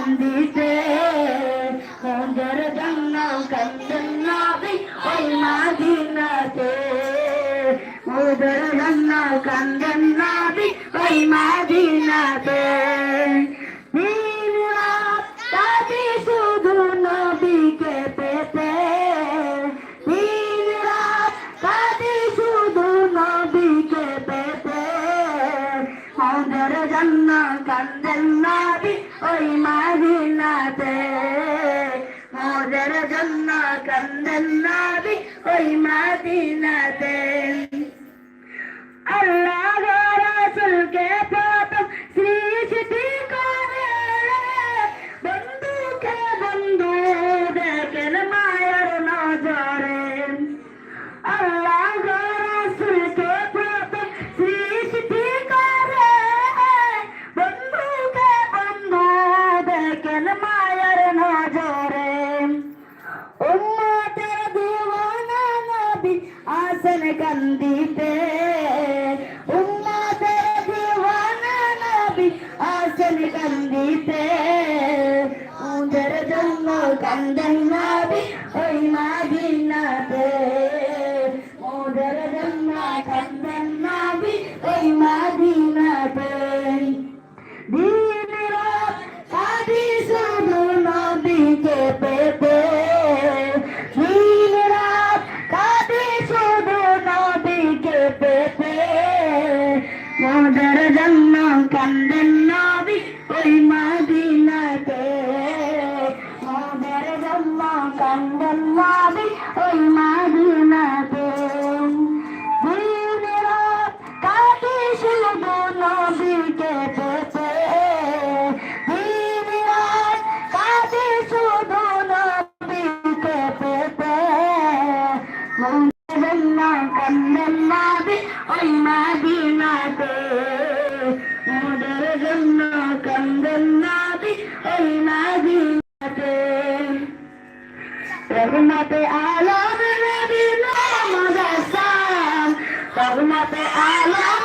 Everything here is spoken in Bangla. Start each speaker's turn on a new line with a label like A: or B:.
A: தந்தே মৌদর জন্য কান্দেন নাবি ওই মাদিনাতে? মৌদর জন্য কান্দেন নাবি ওই মাদিনাতে? আল্লাহ দেখেন মায়ের নজরে? উম্মতের দিওয়ানা নবী আসেন কান্দিতে। উম্মতের দিওয়ানা নবী আসেন কান্দিতে। ওদের জন্য কান্দেন নবী ওই মাদিনাতে মোদের জন্য কান্দেন নবী ওই মাদিনাতে। মোদের জন্য কান্দেন নবী ওই মাদিনাতে। দিন রাত মাদিনাতে রহমতে আলম নবী মোহাম্মদ সালাম রহমতে আলম